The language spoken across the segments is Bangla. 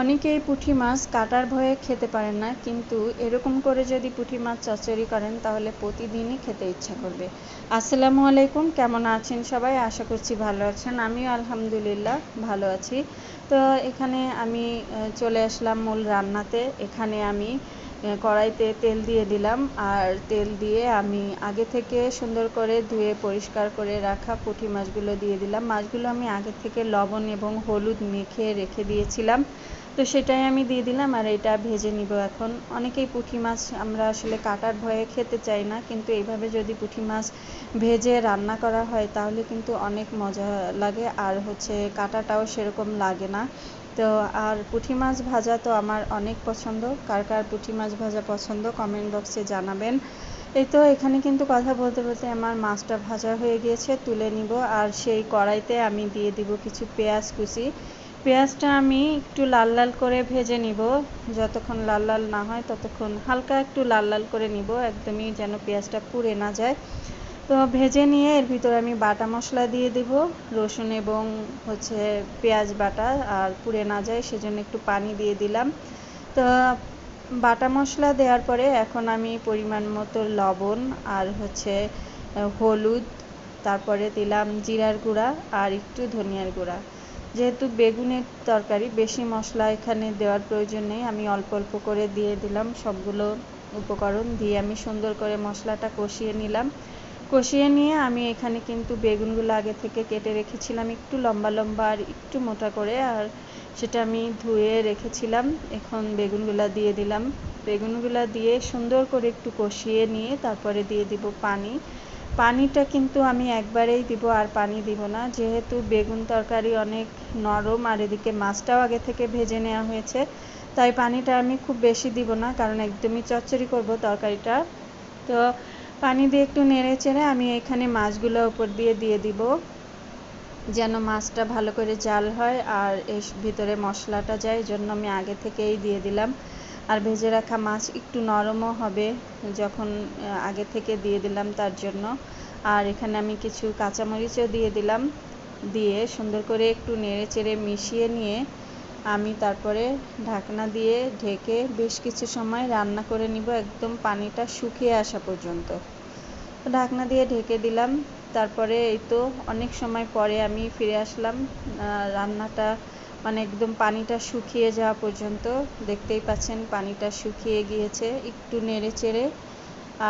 অনেকেই পুঁটি মাছ কাটার ভয়ে খেতে পারেন না, কিন্তু এরকম করে যদি পুঁটি মাছ চচ্চড়ি করেন, তাহলে প্রতিদিনই খেতে ইচ্ছা করবে। আসসালামু আলাইকুম, কেমন আছেন সবাই? আশা করছি ভালো আছেন। আমিও আলহামদুলিল্লাহ ভালো আছি। তো এখানে আমি চলে আসলাম মূল রান্নাতে। এখানে আমি কড়াইতে তেল দিয়ে দিলাম। আর তেল দিয়ে আমি আগে থেকে সুন্দর করে ধুয়ে পরিষ্কার করে রাখা পুঁটি মাছগুলো দিয়ে দিলাম। মাছগুলো আমি আগে থেকে লবণ এবং হলুদ মেখে রেখে দিয়েছিলাম। তো সেটাই আমি দিয়ে দিলাম আর এটা ভেজে নিব এখন। অনেকেই পুঁটি মাছ আমরা আসলে কাটার ভয়ে খেতে চাই না, কিন্তু এইভাবে যদি পুঁটি মাছ ভেজে রান্না করা হয় তাহলে কিন্তু অনেক মজা লাগে আর হচ্ছে কাটাটাও সেরকম লাগে না। তো আর পুঁটি মাছ ভাজা তো আমার অনেক পছন্দ। কার কার পুঁটি মাছ ভাজা পছন্দ কমেন্ট বক্সে জানাবেন। এই তো এখানে কিন্তু কথা বলতে বলতে আমার মাছটা ভাজা হয়ে গিয়েছে, তুলে নিব। আর সেই কড়াইতে আমি দিয়ে দিব কিছু পেঁয়াজ কুচি। পেঁয়াজটা আমি একটু লাল লাল করে ভেজে নিব। যতক্ষণ লাল লাল না হয় ততক্ষণ হালকা একটু লাল লাল করে নিব, একদমই যেন পেঁয়াজটা পুড়ে না যায়। তো ভেজে নিয়ে এর ভিতরে আমি বাটা মশলা দিয়ে দেব, রসুন এবং হচ্ছে পেঁয়াজ বাটা, আর পুড়ে না যায় সেজন্য একটু পানি দিয়ে দিলাম। তো বাটা মশলা দেওয়ার পরে এখন আমি পরিমাণ মতো লবণ আর হচ্ছে হলুদ, তারপরে দিলাম জিরার গুঁড়া আর একটু ধনিয়ার গুঁড়া। যেহেতু বেগুনের তরকারি, বেশি মশলা এখানে দেওয়ার প্রয়োজন নেই। আমি অল্প অল্প করে দিয়ে দিলাম সবগুলো উপকরণ। দিয়ে আমি সুন্দর করে মশলাটা কষিয়ে নিলাম। কষিয়ে নিয়ে আমি এখানে কিন্তু বেগুনগুলো আগে থেকে কেটে রেখেছিলাম একটু লম্বা লম্বা আর একটু মোটা করে, আর সেটা আমি ধুয়ে রেখেছিলাম। এখন বেগুনগুলা দিয়ে দিলাম। বেগুনগুলা দিয়ে সুন্দর করে একটু কষিয়ে নিয়ে তারপরে দিয়ে দিব পানি। পানিটা কিন্তু আমি একবারেই দিব আর পানি দিব না। যেহেতু বেগুন তরকারি অনেক নরম আর এদিকে মাছটাও আগে থেকে ভেজে নেওয়া হয়েছে, তাই পানিটা আমি খুব বেশি দিব না কারণ একদমই চচ্চড়ি করব তরকারিটা। তো পানি দিয়ে একটু নেড়ে চেড়ে আমি এখানে মাছগুলো উপর দিয়ে দিয়ে দিব, যেন মাছটা ভালো করে জাল হয় আর এর ভিতরে মশলাটা যায় এই জন্য আমি আগে থেকেই দিয়ে দিলাম। আর ভেজে রাখা মাছ একটু নরমও হবে যখন আগে থেকে দিয়ে দিলাম তার জন্য। আর এখানে আমি কিছু কাঁচামরিচও দিয়ে দিলাম, দিয়ে সুন্দর করে একটু নেড়ে চেড়ে মিশিয়ে নিয়ে আমি তারপরে ঢাকনা দিয়ে ঢেকে বেশ কিছু সময় রান্না করে নিব একদম পানিটা শুকিয়ে আসা পর্যন্ত। ঢাকনা দিয়ে ঢেকে দিলাম, তারপরে এই তো অনেক সময় পরে আমি ফিরে আসলাম রান্নাটা মানে একদম পানিটা শুকিয়ে যাওয়া পর্যন্ত দেখতেই পাচ্ছেন পানিটা শুকিয়ে গিয়েছে, একটু নেড়ে চেড়ে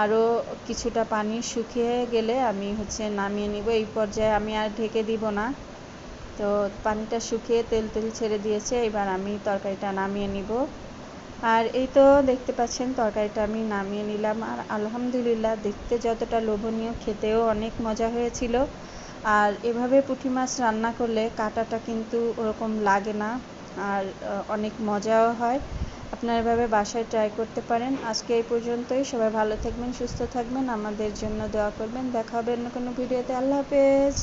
আরও কিছুটা পানি শুকিয়ে গেলে আমি হচ্ছে নামিয়ে নিব। এই পর্যায়ে আমি আর ঢেকে দিব না। তো পানিটা শুকিয়ে তেল তেল ছেড়ে দিয়েছে, এবার আমি তরকারিটা নামিয়ে নিব। আর এই তো দেখতে পাচ্ছেন তরকারিটা আমি নামিয়ে নিলাম। আর আলহামদুলিল্লাহ দেখতে যতটা লোভনীয়, খেতেও অনেক মজা হয়েছিল। আর এভাবে পুঁটি মাছ রান্না করলে কাঁটাটা কিন্তু ওরকম লাগে না, আর অনেক মজাও হয়। আপনারা এভাবে বাসায় ট্রাই করতে পারেন। আজকে এই পর্যন্তই। সবাই ভালো থাকবেন, সুস্থ থাকবেন। আমাদের জন্য দোয়া করবেন। দেখা হবে অন্য কোনো ভিডিওতে আল্লাহ হাফেজ।